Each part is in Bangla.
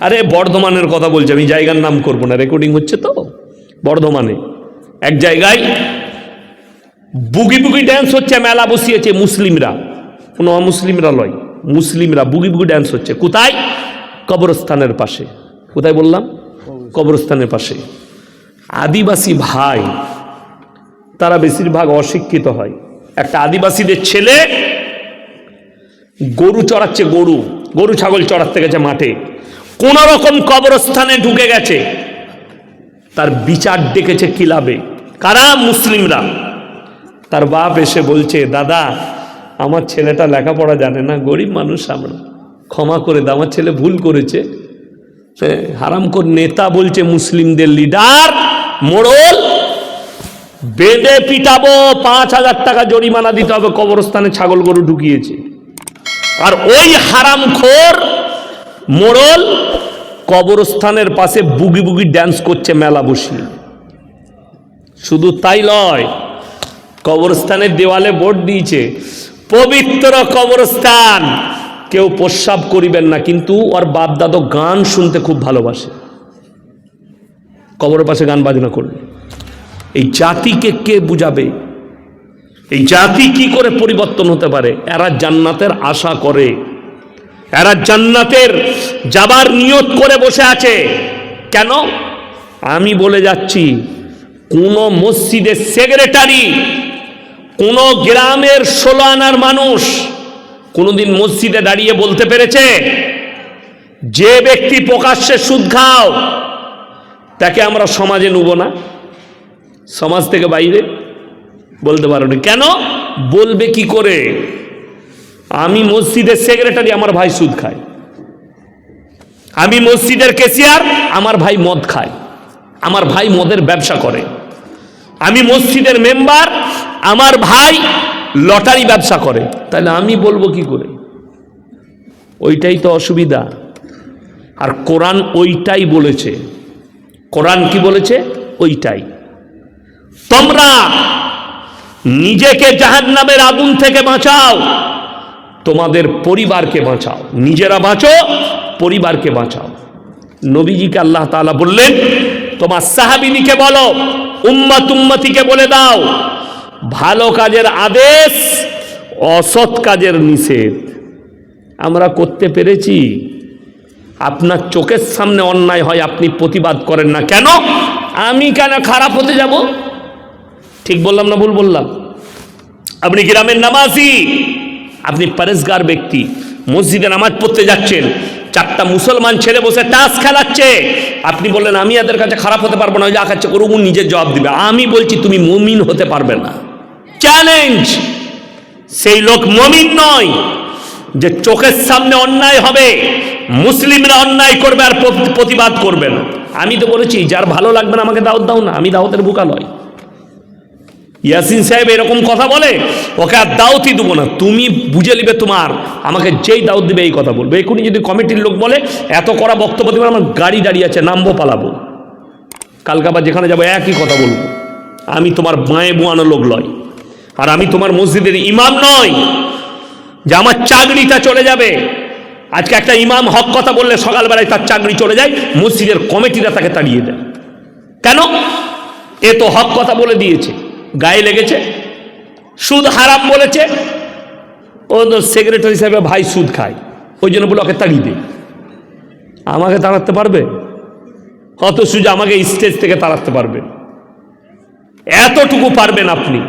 আরে বর্ধমানের কথা বলছি, আমি জায়গার নাম করব না রেকর্ডিং হচ্ছে তো? বর্ধমানে। এক জায়গায় বুগি বুগি ড্যান্স হচ্ছে, মেলা বসিয়েছে মুসলিমরা। কোনো অমুসলিমরা লয়, মুসলিমরা বুগি বুগি ড্যান্স হচ্ছে। কোথায়? কবরস্থানের পাশে। কোথায় বললাম? কবরস্থানের পাশে। আদিবাসী ভাই, তারা বেশিরভাগ অশিক্ষিত হয়। একটা আদিবাসীদের ছেলে গরু চড়াচ্ছে গরু গরু ছাগল চড়াতে গেছে মাঠে। কোন রকম কবরস্থানে ঢুকে গেছে। তার বিচার ডেকেছে কিলাবে কারা? মুসলিমরা। তার বাপ এসে বলছে, দাদা, আমার ছেলেটা লেখাপড়া জানে না, গরিব মানুষ আমরা। ক্ষমা করে দাও, আমার ছেলে ভুল করেছে। হারামকর নেতা বলছে, মুসলিমদের লিডার মোড়ল, বেঁধে পিটাবো, পাঁচ হাজার টাকা জরিমানা দিতে হবে, কবরস্থানে ছাগল গরু ঢুকিয়েছে। আর ওই হারামখোর মোড়ল কবরস্থানের পাশে বুগি বুগি ড্যান্স করছে মেলা বসিয়ে শুধু তাই নয় কবরস্থানের দেওয়ালে বোর্ড দিয়েছে, পবিত্র কবরস্থান। কেউ প্রস্রাব করিবেন না, কিন্তু ওর বাপ দাদু গান শুনতে খুব ভালোবাসে। কবরের পাশে গান বাজনা করবে। এই জাতিকে কে বুঝাবে? এই জাতি কি করে পরিবর্তন হতে পারে? এরা জান্নাতের আশা করে। এরা জান্নাতের যাবার নিয়ত করে বসে আছে। কেন? আমি বলে যাচ্ছি, কোন মসজিদের সেক্রেটারি, কোন গ্রামের ষোলো আনার মানুষ কোনোদিন মসজিদে দাঁড়িয়ে বলতে পেরেছে, যে ব্যক্তি প্রকাশ্যে সুদ খাও, তাকে আমরা সমাজে নেব না। সমাজ থেকে বাইরে বলতে পারো কেন? বলবে কি করে? আমি মসজিদের সেক্রেটারি আমার ভাই সুদ খায়। আমি মসজিদের কেসিয়ার আমার ভাই মদ খায়। আমার ভাই মদের ব্যবসা করে। আমি মসজিদের মেম্বার আমার ভাই লটারি ব্যবসা করে। তাহলে আমি বলব কি করে? ওইটাই তো অসুবিধা। আর কোরআন ওইটাই বলেছে। কোরআন কি বলেছে? ওইটাই। তোমরা নিজেকে জাহান্নামের আগুন থেকে বাঁচাও। তোমাদের পরিবারকে বাঁচাও। নিজেরা বাঁচো, পরিবারকে বাঁচাও। নবীজিকে আল্লাহ তাআলা বললেন, তোমার সাহাবিনীকে বলো উম্মা উম্মতিকে বলে দাও। ভালো কাজের আদেশ, অসৎ কাজের নিষেধ। আমরা করতে পেরেছি। আপনার চোখের সামনে অন্যায় হয়, আপনি প্রতিবাদ করেন না। কেন? আমি কেন খারাপ হতে যাব? ঠিক বললাম না ভুল বললাম? আপনি গ্রামের নামাজি। আপনি পরেশগার ব্যক্তি, মসজিদে নামাজ পড়তে যাচ্ছেন, চারটা মুসলমান ছেলে বসে তাস খেলাচ্ছে। আপনি বললেন, আমি এদের কাছে খারাপ হতে পারব না যা খাচ্ছে করুক নিজের জবাব দিবে। আমি বলছি, তুমি মমিন হতে পারবে না। চ্যালেঞ্জ সেই লোক মমিন নয়, যে চোখের সামনে অন্যায় হবে, মুসলিমরা অন্যায় করবে আর প্রতিবাদ করবে না। আমি তো বলেছি, যার ভালো লাগবে না, আমাকে দাওয়াত দাও না। আমি দাওয়াতের বুকা নয়। ইয়াসিন সাহেব এরকম কথা বলে, ওকে আর দাওয়াতই দেবো না। তুমি বুঝে নিবে তোমার। আমাকে যেই দাওয়াত দিবে এই কথা বলবে। এখনই যদি কমিটির লোক বলে, এত করা বক্তব্য দেবে, আমার গাড়ি দাঁড়িয়ে আছে, নামবো, পালাবো। কালকে আবার যেখানে যাব, একই কথা বলব। আমি তোমার বাঁয়ে বোয়ানো লোক নয়। আর আমি তোমার মসজিদের ইমাম নয়। যে আমার চাকরিটা চলে যাবে। আজকে একটা ইমাম হক কথা বললে সকালবেলায় তার চাকরি চলে যায়, মসজিদের কমিটিরা তাকে তাড়িয়ে দেয়। কেন? এ তো হক কথা বলে দিয়েছে। গায়ে লেগেছে, সুদ হারাম বলেছে। ও তো সেক্রেটারি হিসাবে ভাই, সুদ খায়, ওই জন্য বলে ওকে তাড়িয়ে দে। আমাকে তাড়াতে পারবে? অত সুজ আমাকে স্টেজ থেকে তাড়াতে পারবে? এতটুকু পারবেন আপনি,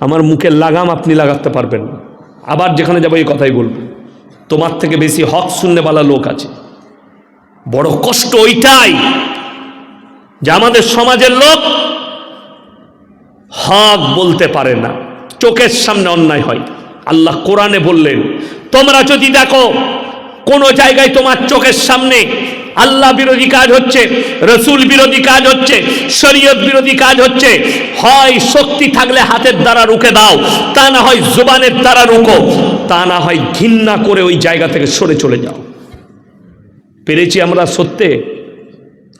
আমার মুখের লাগাম আপনি লাগাতে পারবেন না। আবার যেখানে যাব এই কথাই বলব। তোমার থেকে বেশি হক শুননেওয়ালা লোক আছে। বড় কষ্ট ওইটাই যে আমাদের সমাজের লোক হক বলতে পারে না। চোখের সামনে অন্যায় হয়। আল্লাহ কোরআনে বললেন, তোমরা যদি দেখো, কোন জায়গায় তোমার চোখের সামনে আল্লাহ বিরোধী কাজ হচ্ছে, রসুল বিরোধী কাজ হচ্ছে, শরীয়ত বিরোধী কাজ হচ্ছে, হয় শক্তি থাকলে হাতের দ্বারা রুখে দাও, তা না হয় জোবানের দ্বারা রুখো, তা না হয় ঘৃণা করে ওই জায়গা থেকে সরে চলে যাও। পেরেছি আমরা সত্যে?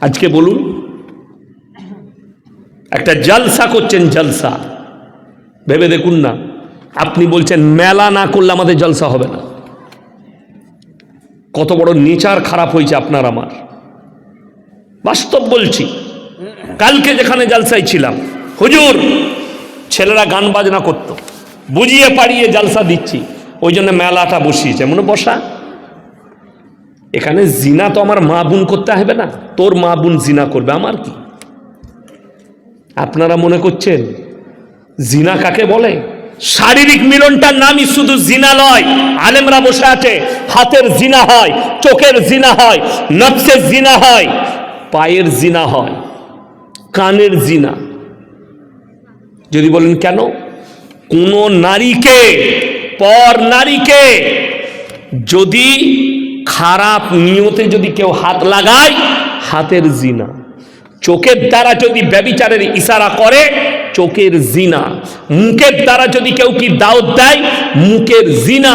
আজকে বলুন। একটা জলসা করছেন জলসা ভেবে দেখুন না, আপনি বলছেন মেলা না করলে আমাদের জলসা হবে না। কত বড় নেচার খারাপ হয়েছে আপনার আমার। বাস্তব বলছি, কালকে যেখানে জালসায় ছিলাম, হুজুর, ছেলেরা গান বাজনা করতো, বুঝিয়ে পাড়িয়ে জালসা দিচ্ছি, ওই জন্য মেলাটা বসিয়েছে, মনে বসা। এখানে জিনা তো আমার মা বোন করতে হবে না, তোর মা বোন জিনা করবে, আমার কি? আপনারা মনে করছেন জিনা কাকে বলে? শারীরিক মিলনটার নামই শুধু জিনা নয়। আলেমরা বসে আছে, হাতের জিনা হয়, চোখের জিনা হয়, নফসের জিনা হয়, পায়ের জিনা হয়, কানের জিনা। যদি বলেন কেন? কোন নারীকে, পর নারীকে যদি খারাপ নিয়তে যদি কেউ হাত লাগায়, হাতের জিনা। চোখের দ্বারা যদি ব্যবিচারের ইশারা করে, চোখের জিনা। মুখের দ্বারা যদি কেউ কি দাওয়াত দেয়, মুখের জিনা।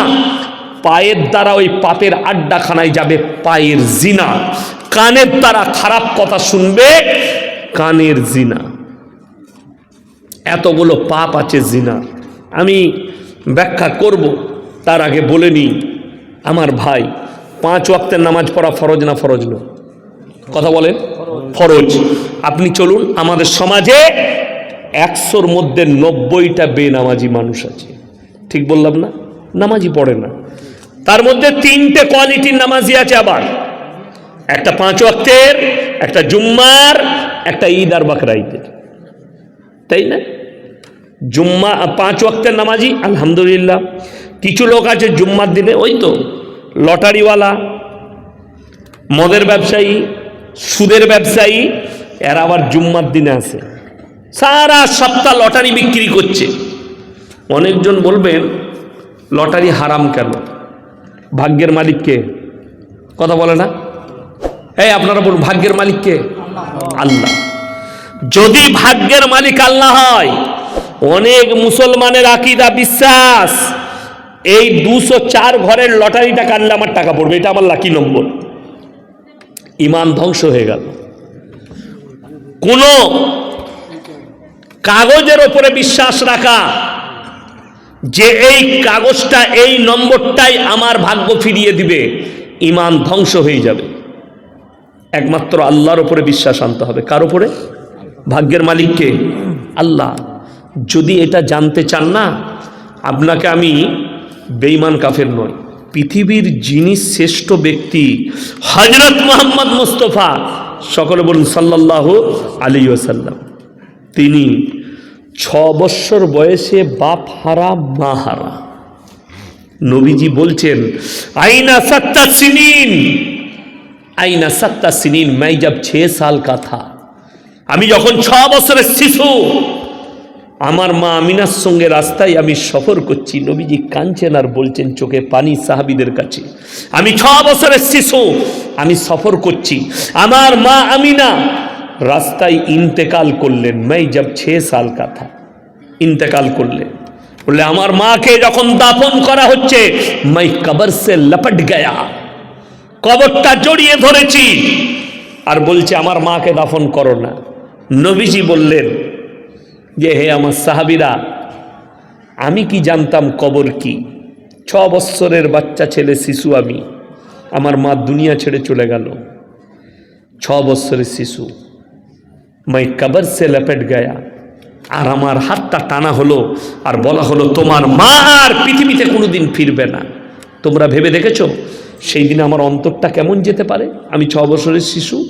পায়ের দ্বারা ওই পাপের আড্ডাখানায় যাবে, পায়ের জিনা। কানের দ্বারা খারাপ কথা শুনবে, কানের জিনা। এতগুলো পাপ আছে জিনার আমি ব্যাখ্যা করব, তার আগে বলে নিই, আমার ভাই, পাঁচ ওয়াক্তের নামাজ পড়া ফরজ না ফরজ নয়? কথা বলেন। ফরজ। আপনি চলুন, আমাদের সমাজে একশোর মধ্যে নব্বইটা বেনামাজি মানুষ আছে। ঠিক বললাম না? নামাজি পড়ে না। তার মধ্যে তিনটে কোয়ালিটির নামাজি আছে আবার। একটা পাঁচ ওয়াক্তের, একটা জুম্মার, একটা ঈদ আর বাকরা ঈদের তাই না? জুম্মা, পাঁচ ওয়াক্তের নামাজি, আলহামদুলিল্লাহ। কিছু লোক আছে জুম্মার দিনে, ওই তো, লটারিওয়ালা, মদের ব্যবসায়ী সুদের ব্যবসায়ী, এরা আবার জুম্মার দিনে আসে সারা সপ্তাহ লটারি বিক্রি করছে। অনেকজন বলবেন, লটারি হারাম কেন? ভাগ্যের মালিককে কথা বলে না? এই আপনারা বলুন, ভাগ্যের মালিককে আল্লাহ। যদি ভাগ্যের মালিক আল্লাহ হয়, অনেক মুসলমানের আকিদা বিশ্বাস, এই দুশো চার ঘরের লটারিটা কাটলে আমার টাকা পড়বে, এটা আমার লাকি নম্বর। ইমান ধ্বংস হয়ে গেল। কোন কাগজের ওপরে বিশ্বাস রাখা, যে এই কাগজটা, এই নম্বরটাই আমার ভাগ্য ফিরিয়ে দিবে, ইমান ধ্বংস হয়ে যাবে। একমাত্র আল্লাহর ওপরে বিশ্বাস আনতে হবে। কার ওপরে? ভাগ্যের মালিককে। আল্লাহ, যদি এটা জানতে চান না, আপনাকে আমি বেইমান কাফের নয় পৃথিবীর যিনি শ্রেষ্ঠ ব্যক্তি হজরত মোহাম্মদ মুস্তফা, সকলে বলুন সাল্লাহ আলী ওসাল্লাম তিনি ছ বৎসর বয়সে বাপ হারা, মা হারা। নবীজি বলছেন, আইনা সত্তা সিনিন, আইনা সত্তা সিনিন মাই যাব ছ সাল কাথা। আমি যখন ছ বছরের শিশু আমার মা আমিনার সঙ্গে রাস্তায় আমি সফর করছি। নবীজি কাঁদছেন আর বলছেন, চোখে পানি সাহাবিদের কাছে। আমি ছ বছরের শিশু, আমি সফর করছি। আমার মা আমিনা রাস্তায় ইন্তেকাল করলেন। মাই যাব ছে সাল কথা ইন্তেকাল করলেন। বললে, আমার মাকে যখন দাপন করা হচ্ছে, মাই কবর সে লপট গয়া। কবরটা জড়িয়ে ধরেছি। আর বলছে, আমার মাকে দাফন করো না। নবীজি বললেন যে, হে আমার সাহাবিরা, আমি কি জানতাম কবর কি? ছ বৎসরের বাচ্চা ছেলে শিশু আমি। আমার মা দুনিয়া ছেড়ে চলে গেল। ছ বৎসরের শিশু। মাই কবর সে লেপেট গয়া। আর আমার হাতটা টানা হলো আর বলা হলো, তোমার মা আর পৃথিবীতে কোনোদিন ফিরবে না। তোমরা ভেবে দেখেছ? সেই দিনে আমার অন্তরটা কেমন যেতে পারে? আমি ছ বছরের শিশু।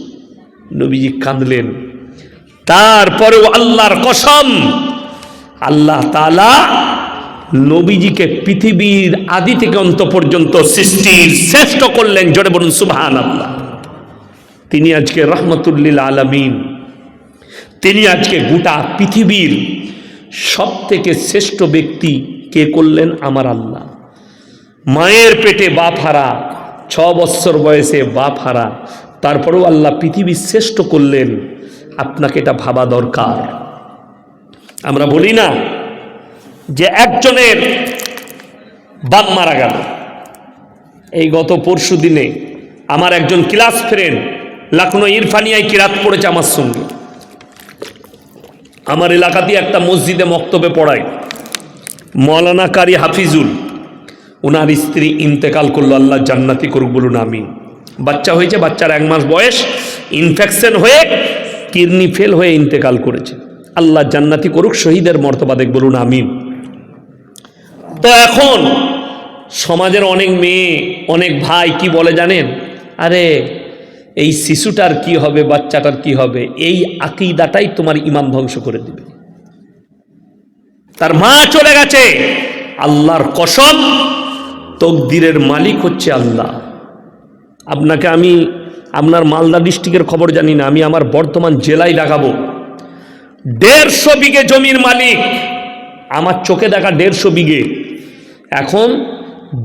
নবীজি কাঁদলেন। তারপরেও আল্লাহর কসম, আল্লাহ তালা নবীজিকে পৃথিবীর আদি থেকে অন্ত পর্যন্ত সৃষ্টির শ্রেষ্ঠ করলেন, জোরে বলুন সুবহান আল্লাহ তিনি আজকে রহমতুল্লিল আলমিন, তিনি আজকে গোটা পৃথিবীর সব থেকে শ্রেষ্ঠ ব্যক্তি কে করলেন? আমার আল্লাহ। মায়ের পেটে বাপ হারা, ছ বৎসর বয়সে বাপ হারা, তারপরেও আল্লাহ পৃথিবীর শ্রেষ্ঠ করলেন। আপনাকে এটা ভাবা দরকার। আমরা বলি না যে একজনের বাপ মারা গেল। এই গত পরশু দিনে আমার একজন ক্লাস ফ্রেন্ড লাখনো ইরফানিয়ায় কিরাত পড়েছে আমার সঙ্গে। আমার এলাকাতে একটা মসজিদে মক্তবে পড়ায়। মৌলানা কারি হাফিজুল ওনার স্ত্রী ইন্তেকাল করল, আল্লাহ জান্নাতি করুক বলুন আমি বাচ্চা হয়েছে, বাচ্চার এক মাস বয়স ইনফেকশন হয়ে কিডনি ফেল হয়ে ইন্তেকাল করেছে। আল্লাহ জান্নাতি করুক, শহীদের মর্তবা দেখ বলুন, আমিন। তো এখন সমাজের অনেক মেয়ে, অনেক ভাই কি বলে জানেন? আরে, এই শিশুটার কি হবে, বাচ্চাটার কি হবে, এই আকিদাটাই তোমার ইমাম ধ্বংস করে দিবে। তার মা চলে গেছে। আল্লাহর কসম, তকদিরের মালিক হচ্ছে আল্লাহ। আপনাকে আমি আপনার মালদা ডিস্ট্রিক্টের খবর জানি না, আমি আমার বর্তমান জেলায় দেখাবো। দেড়শো বিঘে জমির মালিক, আমার চোখে দেখা দেড়শো বিঘে। এখন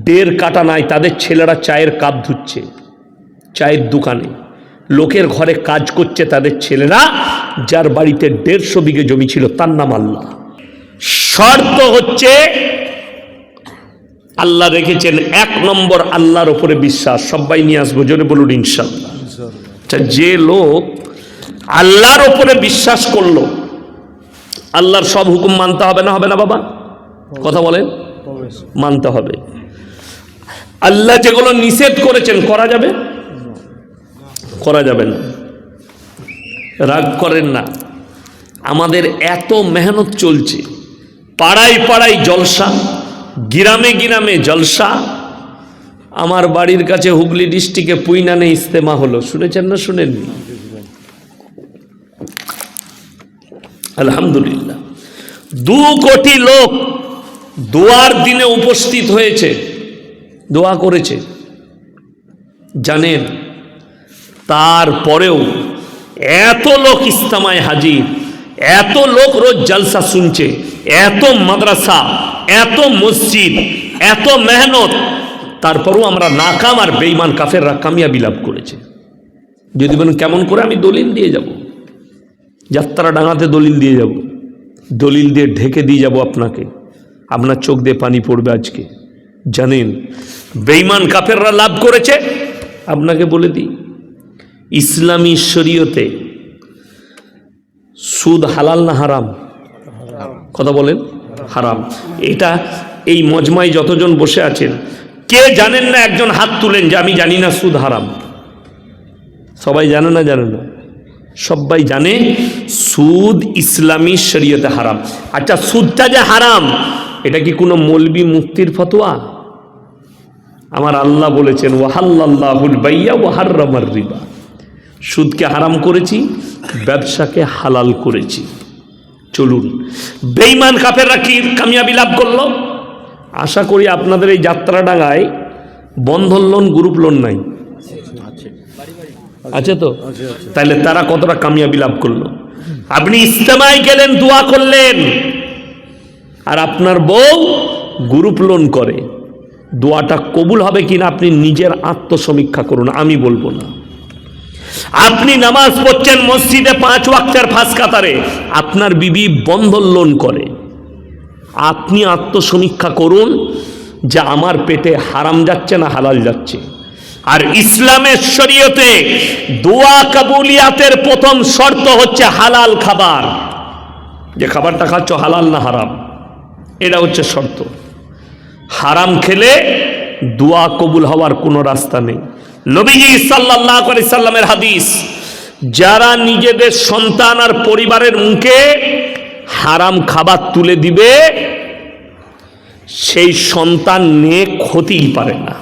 দেড় কাটা নাই, তাদের ছেলেরা চায়ের কাপ ধুচ্ছে, চায়ের দোকানে। লোকের ঘরে কাজ করছে তাদের ছেলেরা, যার বাড়িতে দেড়শো বিঘে জমি ছিল, তার নাম আল্লাহ। শর্ত হচ্ছে, আল্লাহ রেখেছেন এক নম্বর আল্লাহর ওপরে বিশ্বাস। সবাই নিয়ে আসব, জোরে বলুন ইনশাল্লাহ। যে লোক আল্লাহর ওপরে বিশ্বাস করল, আল্লাহর সব হুকুম মানতে হবে না হবে না বাবা? কথা বলেন। মানতে হবে। আল্লাহ যেগুলো নিষেধ করেছেন, করা যাবে? করা যাবে না। রাগ করেন না। আমাদের এত মেহনত চলছে। পাড়ায় পাড়ায় জলসা, গ্রামে গ্রামে জলসা আমার বাড়ির কাছে হুগলি ডিস্ট্রিক্টে পুইনানে ইস্তেমা হলো। শুনেছেন না শুনেননি? আলহামদুলিল্লাহ। দু কোটি লোক দোয়ার দিনে উপস্থিত হয়েছে। দোয়া করেছে। জানেন তারপরেও এত লোক ইস্তামায় হাজির, এত লোক রোজ জলসা শুনছে, এত মাদ্রাসা, এত মসজিদ, এত মেহনত তারপরেও আমরা নাকাম আর বেইমান কাফেররা কামিয়াবি লাভ করেছে। যদি বলেন কেমন করে আমি দলিল দিয়ে যাব? যাত্রা ডাঙাতে দলিল দিয়ে যাব। দলিল দিয়ে ঢেকে দিয়ে যাব আপনাকে। আপনার চোখ দিয়ে পানি পড়বে আজকে। জানেন বেইমান কাফেররা লাভ করেছে? আপনাকে বলে দিই, ইসলামী শরীয়তে সুদ হালাল না হারাম? কথা বলেন, হারাম। এটা এই মজমায় যতজন বসে আছেন কে জানেন না একজন হাত তুলেন যে আমি জানি না সুদ হারাম? সবাই জানে না জানে না? সবাই জানে সুদ ইসলামী শরীয়তে হারাম। আচ্ছা সুদটা যে হারাম, এটা কি কোনো মলবি মুক্তির ফতোয়া? আমার আল্লাহ বলেছেন ওয়াহাল্লাহুল বাইয়া ওয়াহার্রামার রিবা। সুদকে হারাম করেছি, ব্যবসাকে হালাল করেছি। চলুন। বেইমান কাফেররা কি কামিয়াবি লাভ করল? আশা করি আপনাদের এই যাত্রাডাঙ্গায় বন্ধন লোন গ্রুপ লোন নাই। আছে তো? তাহলে তারা কতটা কামিয়াবি লাভ করল? আপনি ইস্তেমায় গেলেন, দোয়া করলেন। আর আপনার বউ গ্রুপ লোন করে। দোয়াটা কবুল হবে কিনা আপনি নিজের আত্মসমীক্ষা করুন, আমি বলব না। আপনি নামাজ পড়ছেন মসজিদে পাঁচ ওয়াক্তের ফাঁস কাতারে, আপনার বিবি বন্ধন লোন করে। আপনি আত্মসমীক্ষা করুন যে আমার পেটে হারাম যাচ্ছে না হালাল যাচ্ছে। আর ইসলামের শরীয়তে দোয়া কাবুলিয়াতের প্রথম শর্ত হচ্ছে হালাল খাবার। যে খাবারটা খাচ্ছ হালাল না হারাম? এটা হচ্ছে শর্ত। হারাম খেলে দোয়া কবুল হওয়ার কোনো রাস্তা নেই। নবীজি সাল্লাহ সাল্লামের হাদিস, যারা নিজেদের সন্তান আর পরিবারের মুখে হারাম খাবার তুলে দিবে, সেই সন্তান নিয়ে ক্ষতিই পারে না।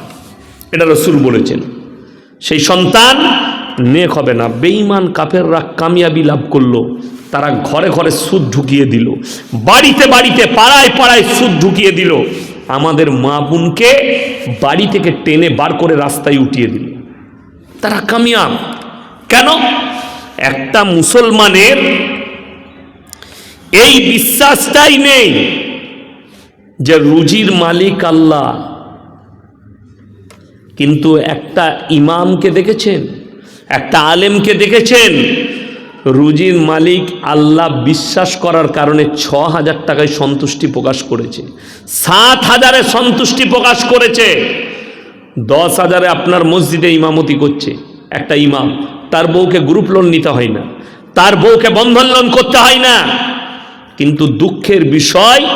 এটা রসুল বলেছেন। সেই সন্তান নেক হবে না। বেঈমান কাফেররা কামিয়াবি লাভ করল। তারা ঘরে ঘরে সুদ ঢুকিয়ে দিল। বাড়িতে বাড়িতে, পাড়ায় পাড়ায় সুদ ঢুকিয়ে দিল। আমাদের মা বোনকে বাড়ি থেকে টেনে বার করে রাস্তায় উঠিয়ে দিল। তারা কামিয়াব। কেন? একটা মুসলমানের এই বিশ্বাসটাই নেই যে রুজির মালিক আল্লাহ। কিন্তু একটা ইমামকে দেখেছেন, একটা আলেমকে দেখেছেন, রুজির মালিক আল্লাহ বিশ্বাস করার কারণে ছ হাজার টাকায় সন্তুষ্টি প্রকাশ করেছে সাত হাজারে সন্তুষ্টি প্রকাশ করেছে দশ হাজারে আপনার মসজিদে ইমামতি করছে, একটা ইমাম। তার বউকে গ্রুপ লোন নিতে হয় না, তার বউকে বন্ধন লোন করতে হয় না। কিন্তু দুঃখের বিষয়,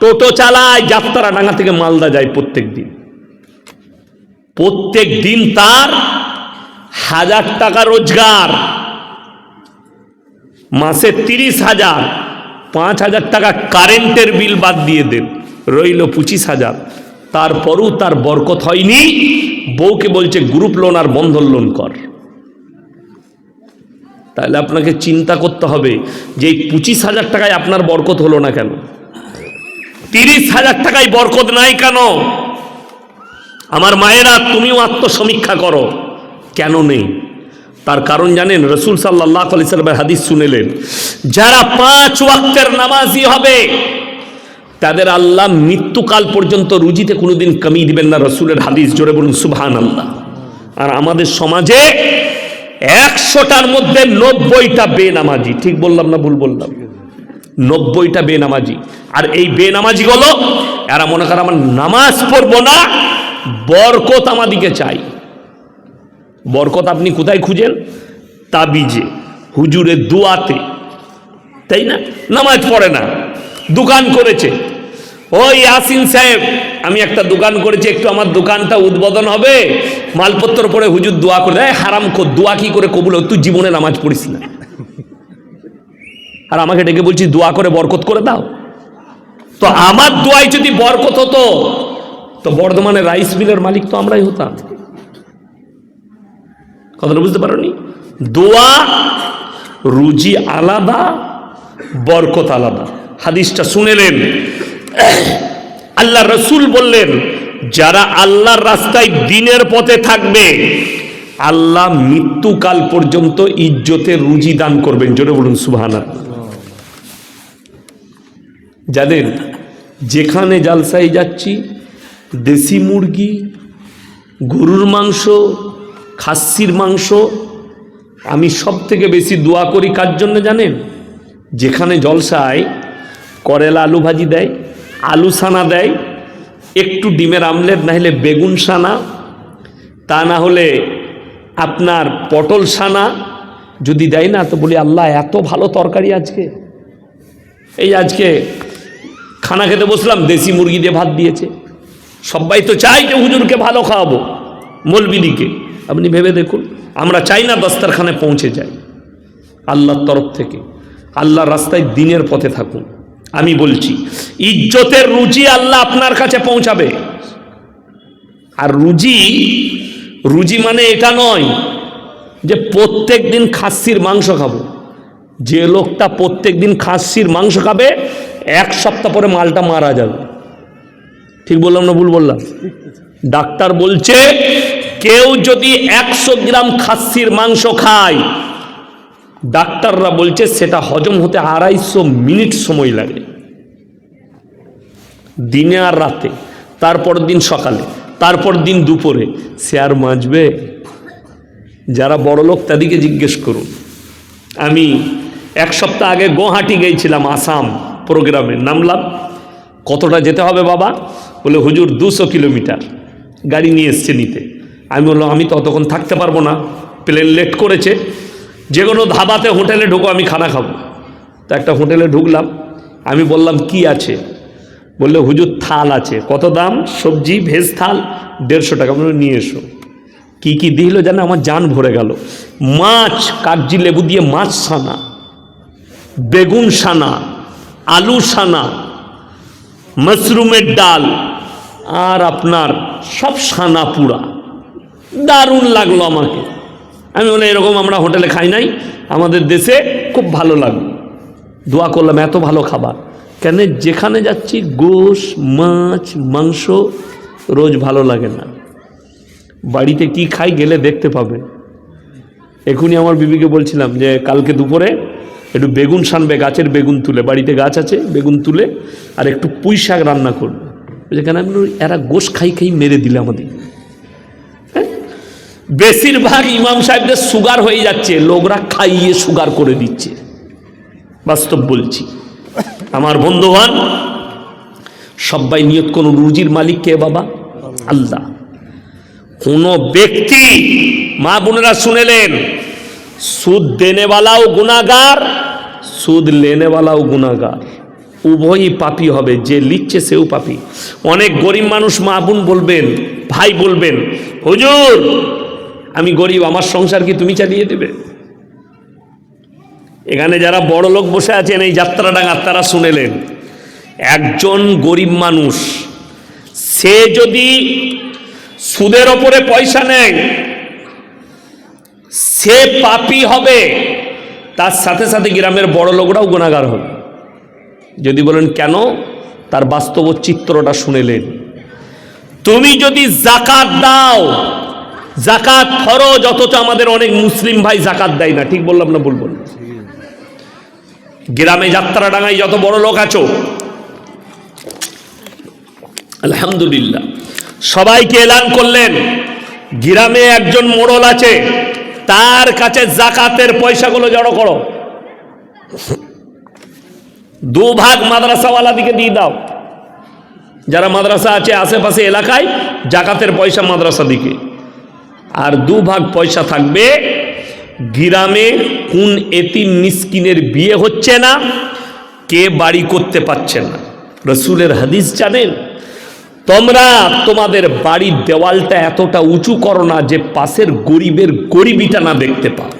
টোটো চালায়, যাত্রা ডাঙ্গা থেকে মালদা যায় প্রত্যেক দিন প্রত্যেক দিন তার হাজার টাকা রোজগার। মাসে তিরিশ হাজার, পাঁচ হাজার টাকা কারেন্টের বিল বাদ দিয়ে দেন। রইল পঁচিশ হাজার। তারপরও তার বরকত হয়নি। বউকে বলছে, গ্রুপ লোন আর বন্ধন লোন কর। তাহলে আপনাকে চিন্তা করতে হবে যে পঁচিশ হাজার টাকায় আপনার বরকত হলো না কেন? তিরিশ হাজার টাকায় বরকত নাই কেন? আমার মায়েরা, তুমিও আত্মসমীক্ষা করো। কেন নেই? তার কারণ জানেন, রসুল সাল্লাহ আলিয়াল্লামের হাদিস শুনেলেন, যারা পাঁচ ওয়াক্তের নামাজি হবে, তাদের আল্লাহ মৃত্যুকাল পর্যন্ত রুজিতে কোনোদিন কমিয়ে দিবেন না রসুলের হাদিস। জোরে বলুন সুবহান আল্লাহ আর আমাদের সমাজে একশোটার মধ্যে নব্বইটা বেনামাজি। ঠিক বললাম না ভুল বললাম? নব্বইটা বেনামাজি। আর এই বেনামাজি গুলো এরা মনে করে আমার নামাজ পড়ব না বরকত আমাদিকে চাই। বরকত আপনি কোথায় খুঁজেন? তাবিজে হুজুরের দুয়াতে। তাই না? নামাজ পড়ে না দোকান করেছে। ওই ইয়াসিন সাহেব, আমি একটা দোকান করেছি, একটু আমার দোকানটা উদ্বোধন হবে। মালপত্র পরে হুজুর দোয়া করে দেয় হারাম কর দোয়া কি করে কবুল? তুই জীবনে নামাজ পড়িস না। আর আমাকে ডেকে বলছি, দোয়া করে বরকত করে দাও। তো আমার দোয়ায় যদি বরকত হতো, তো বর্ধমানের রাইস মিলের মালিক তো আমরাই হতাম। কথাটা বুঝতে পারোনি? দোয়া রুজি আলাদা, বরকত আলাদা। হাদিসটা শুনেলেন আল্লাহ রসুল বললেন, যারা আল্লাহর রাস্তায় দিনের পথে থাকবে, আল্লাহ মৃত্যুকাল পর্যন্ত ইজ্জতে রুজি দান করবেন। জোরে বলুন সুবহানা যাদের যেখানে জালসাই যাচ্ছি, দেশি মুরগি, গরুর মাংস, খাসির মাংস, আমি সব থেকে বেশি দোয়া করি কার জন্য জানেন? যেখানে জলসায় করেলা আলু ভাজি দেয় আলু সানা দেয়, একটু ডিমের আমলেট, না হলে বেগুন সানা তা না হলে আপনার পটল সানা যদি দেয় না, তো বলি, আল্লাহ, এত ভালো তরকারি আজকে। এই আজকে খানা খেতে বসলাম, দেশি মুরগি দিয়ে ভাত দিয়েছে। সবাই তো চাই যে হুজুরকে ভালো খাওয়াবো মলবিদিকে আপনি ভেবে দেখুন, আমরা চাই না দস্তারখানে পৌঁছে যাই, আল্লাহর তরফ থেকে। আল্লাহর রাস্তায় দিনের পথে থাকুন। আমি বলছি, ইজ্জতের রুজি আল্লাহ আপনার কাছে পৌঁছাবে। আর রুজি রুজি মানে এটা নয় যে প্রত্যেক দিন খাসির মাংস খাব। যে লোকটা প্রত্যেক দিন খাসির মাংস খাবে, এক সপ্তাহ পরে মালটা মারা যাবে। ঠিক বললাম না ভুল বললাম? ডাক্তার বলছে, কেউ যদি একশো গ্রাম খাসির মাংস খায় ডাক্তাররা বলছে সেটা হজম হতে আড়াইশো মিনিট সময় লাগে। দিনে আর রাতে, তারপর দিন সকালে, তারপর দিন দুপুরে। সে আর মাজবে যারা বড় লোক তাদেরকে জিজ্ঞেস করুন। আমি এক সপ্তাহ আগে গুয়াহাটি গিয়েছিলাম আসাম প্রোগ্রামে, নামলাম। কতটা যেতে হবে বাবা? বলে, হুজুর, দুশো কিলোমিটার গাড়ি নিয়ে এসছে নিতে। আমি বললাম, আমি ততক্ষণ থাকতে পারব না। প্লেন লেট করেছে। যে কোনো ধাবাতে হোটেলে ঢুকো, আমি খানা খাব। তো একটা হোটেলে ঢুকলাম, আমি বললাম, কি আছে? বললে, হুজুর, থাল আছে। কত দাম? সবজি, ভেজ থাল, দেড়শো টাকা। বলে নিয়ে এসো। কী কী দিল জানে? আমার জান ভরে গেল। মাছ, কাগজি লেবু দিয়ে মাছ সানা বেগুন সানা আলু সানা মাশরুমের ডাল আর আপনার সব সানা পুরা। দারুণ লাগল আমাকে। আমি বলে, এরকম আমরা হোটেলে খাই নাই। আমাদের দেশে খুব ভালো লাগল দোয়া করলাম, এত ভালো খাবার। কেন? যেখানে যাচ্ছি, গোশ, মাছ, মাংস, রোজ ভালো লাগে না। বাড়িতে কি খাই গেলে দেখতে পাবে। এখনই আমার বিবিকে বলছিলাম যে, কালকে দুপুরে একটু বেগুন সানবে, গাছের বেগুন তুলে। বাড়িতে গাছ আছে, বেগুন তুলে আর একটু পুঁই শাক রান্না করবে। যেখানে আমি এরা গোশ খাই খাই মেরে দিলে আমাদের? বেশিরভাগ ইমাম সাহেবদের সুগার হয়ে যাচ্ছে, লোকরা খাইয়ে সুগার করে দিচ্ছে। বাস্তব বলছি। আমার বন্ধুবান সবাই নিয়ত কোন রুজির মালিক কে বাবা? আল্লাহ। কোন ব্যক্তি, মা বোনেরা শুনেলেন, সুদ দেনেওয়ালাও গুনাগার সুদ লেনেওয়ালাও গুনাগার উভয়ই পাপি হবে, যে লিখছে সেও পাপি। অনেক গরিব মানুষ মা বোন বলবেন, ভাই বলবেন, হুজুর আমি গরিব, আমার সংসার কি তুমি চালিয়ে দেবে? এখানে যারা বড় লোক বসে আছেন, এই যাত্রাডাঙ্গা তারা শুনেলেন। একজন গরিব মানুষ, সে যদি সুদের ওপরে পয়সা নেয়, সে পাপি হবে, তার সাথে সাথে গ্রামের বড় লোকরাও গুণাগার হবে। যদি বলেন, কেন? তার বাস্তব চিত্রটা শুনেলেন। তুমি যদি জাকাত দাও জাকাত খরচ অথচ আমাদের অনেক মুসলিম ভাই জাকাত দেয় না। ঠিক বললাম না বলব গ্রামে যাত্রা ডাঙায় যত বড় লোক আছো, আলহামদুলিল্লাহ, সবাইকে এলান করলেন। গ্রামে একজন মোড়ল আছে, তার কাছে জাকাতের পয়সাগুলো জড়ো করো। দু ভাগ মাদ্রাসাওয়ালা দিকে দিয়ে দাও। যারা মাদ্রাসা আছে, আশেপাশে এলাকায় জাকাতের পয়সা মাদ্রাসা দিকে। আর দু ভাগ পয়সা থাকবে। গ্রামে কোন এতিম মিসকিনের বিয়ে হচ্ছে না, কে বাড়ি করতে পারছে না। রসুলের হাদিস জানেন? তোমরা তোমাদের বাড়ির দেওয়ালটা এতটা উঁচু করো না যে পাশের গরিবের গরিবিটা না দেখতে পাও।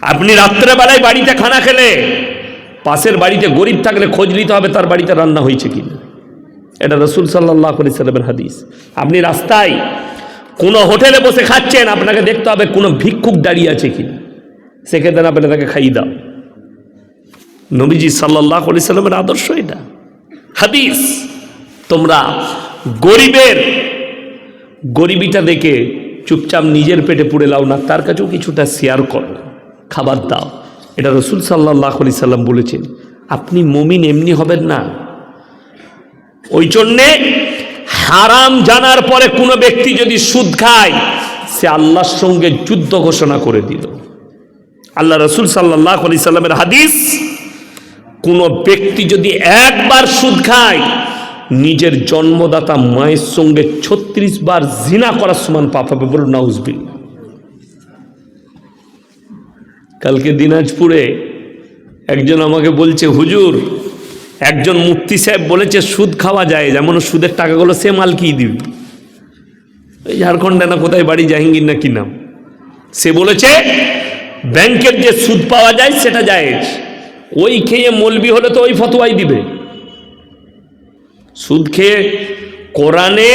আপনি রাত্রেবেলায় বাড়িতে খানা খেলে, পাশের বাড়িতে গরিব থাকলে খোঁজ নিতে হবে তার বাড়িতে রান্না হয়েছে কিনা। এটা রসুল সাল্লাহ করি সাল্লামের হাদিস। আপনি রাস্তায় কোনো হোটেলে বসে খাচ্ছেন, আপনাকে দেখতে হবে কোনো ভিক্ষুক দাঁড়িয়ে আছে কি সেক্ষেত্রে আপনি তাকে খাইয়ে দাও। নবীজি সাল্লাহ করি সাল্লামের আদর্শ এটা। হাদিস, তোমরা গরিবের, গরিবিটা দেখে চুপচাপ নিজের পেটে পুড়ে লাও না, তার কাছেও কিছুটা শেয়ার করো। খাবার দাও। এটা রসুল সাল্লাহ আলি সাল্লাম বলেছেন, আপনি মমিন এমনি হবেন না। ওই জন্যে হারাম জানার পরে কোনো ব্যক্তি যদি সুদ খায়, সে আল্লাহর সঙ্গে যুদ্ধ ঘোষণা করে দিল। আল্লাহ রসুল সাল্লাহ আলি সাল্লামের হাদিস, কোনো ব্যক্তি যদি একবার সুদ খায়, নিজের জন্মদাতা মায়ের সঙ্গে ছত্রিশ বার জিনা করার সমান পাপ হবে বলুন নাউজবিল কালকে দিনাজপুরে একজন আমাকে বলছে, হুজুর একজন মুফতি সাহেব বলেছে, সুদ খাওয়া যায়, যেমন সুদের টাকাগুলো সে মাল কি দিবি। এই ঝাড়খণ্ডে না কোথায় বাড়ি, জাহাঙ্গীর না কি নাম? সে বলেছে, ব্যাংকের যে সুদ পাওয়া যায়, সেটা জায়েজ। ওই খেয়ে মলবি হলে তো ওই ফতোয়াই দিবে। সুদ খেয়ে কোরআনে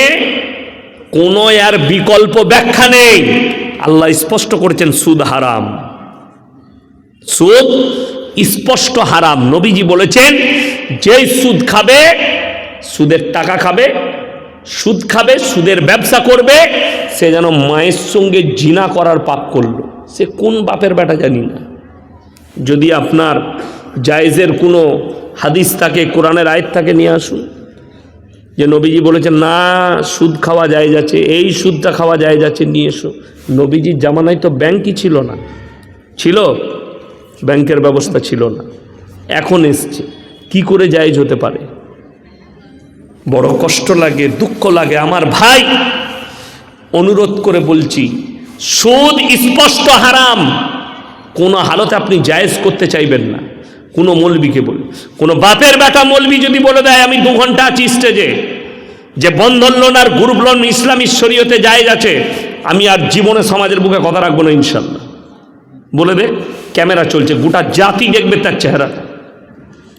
কোনো আর বিকল্প ব্যাখ্যা নেই। আল্লাহ স্পষ্ট করেছেন, সুদ হারাম। সুদ স্পষ্ট হারাম। নবীজি বলেছেন, যেই সুদ খাবে, সুদের টাকা খাবে, সুদ খাবে, সুদের ব্যবসা করবে, সে যেন মায়ের সঙ্গে জিনা করার পাপ করল। সে কোন বাপের বেটা জানি না। যদি আপনার জায়েজের কোনো হাদিস থাকে, কোরআনের আয়ের থাকে, নিয়ে আসুন। যে নবীজি বলেছেন, না, সুদ খাওয়া যায় যাচ্ছে এই সুদটা খাওয়া যায় যাচ্ছে নিয়ে এসো। নবীজির জামানায় তো ব্যাংকই ছিল না। ছিল? ব্যাংকের ব্যবস্থা ছিল না। এখন এসছে। কি করে জায়েজ হতে পারে? বড় কষ্ট লাগে, দুঃখ লাগে। আমার ভাই অনুরোধ করে বলছি, সুদ স্পষ্ট হারাম। কোনো হালতে আপনি জায়েজ করতে চাইবেন না। কোনো মলবিকে বলে, কোনো বাপের বেটা মলবি যদি বলে দেয়, আমি দু ঘণ্টা আছি স্টেজে। যে বন্ধন লোন আর গ্রুপ লোন ইসলামী শরীয়তে জায়েজ আছে, আমি আর জীবনে সমাজের বুকে কথা রাখব না ইনশাল্লাহ। বলে দে। ক্যামেরা চলছে, গোটা জাতি দেখবে তার চেহারা।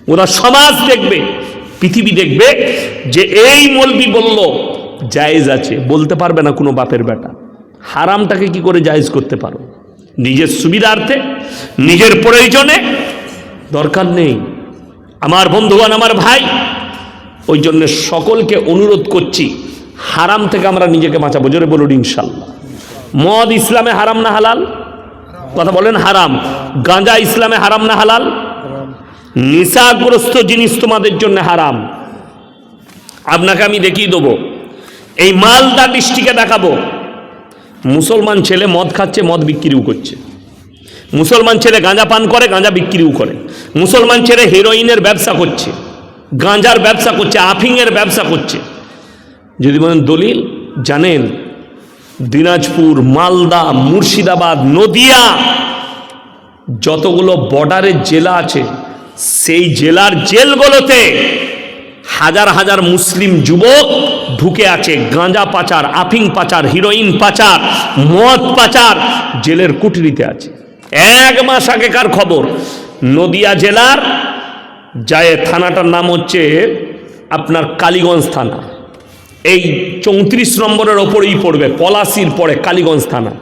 ওরা সমাজ দেখবে, পৃথিবী দেখবে যে এই মলবি বলল, জায়েজ আছে। বলতে পারবে না কোনো বাপের বেটা। হারামটাকে কি করে জায়েজ করতে পারো? নিজের সুবিধার্থে, নিজের প্রয়োজনে। দরকার নেই। আমার বন্ধুগণ, আমার ভাই, ওই জন্য সকলকে অনুরোধ করছি, হারাম থেকে আমরা নিজেকে বাঁচাবো। জোরে বলুন, ইনশাল্লাহ। মদ, ইসলামে হারাম না হালাল? কথা বলেন হারাম। গাঁজা ইসলামে হারাম না হালাল? নেশাগ্রস্ত জিনিস তোমাদের জন্য হারাম। আপনাকে আমি দেখিয়ে দেবো। এই মালদা ডিস্ট্রিক্টে দেখাবো। মুসলমান ছেলে মদ খাচ্ছে, মদ বিক্রিও করছে। মুসলমান ছেলে গাঁজা পান করে, গাঁজা বিক্রিও করে। মুসলমান ছেলে হেরোইনের ব্যবসা করছে, গাঁজার ব্যবসা করছে, আফিংয়ের ব্যবসা করছে। যদি বলেন দলিল, জানেন দিনাজপুর, মালদা, মুর্শিদাবাদ, নদিয়া, যতগুলো বর্ডারের জেলা আছে, সেই জেলার জেলগুলোতে হাজার হাজার মুসলিম যুবক ঢুকে আছে। গাঁজা পাচার, আফিং পাচার, হিরোইন পাচার, মদ পাচার জেলের কুটরিতে আছে। এক মাস আগেকার খবর, নদিয়া জেলার যায় থানাটার নাম হচ্ছে আপনার কালীগঞ্জ থানা। এই চৌত্রিশ নম্বরের ওপরেই পড়বে পলাশির পরে কালীগঞ্জ থানা।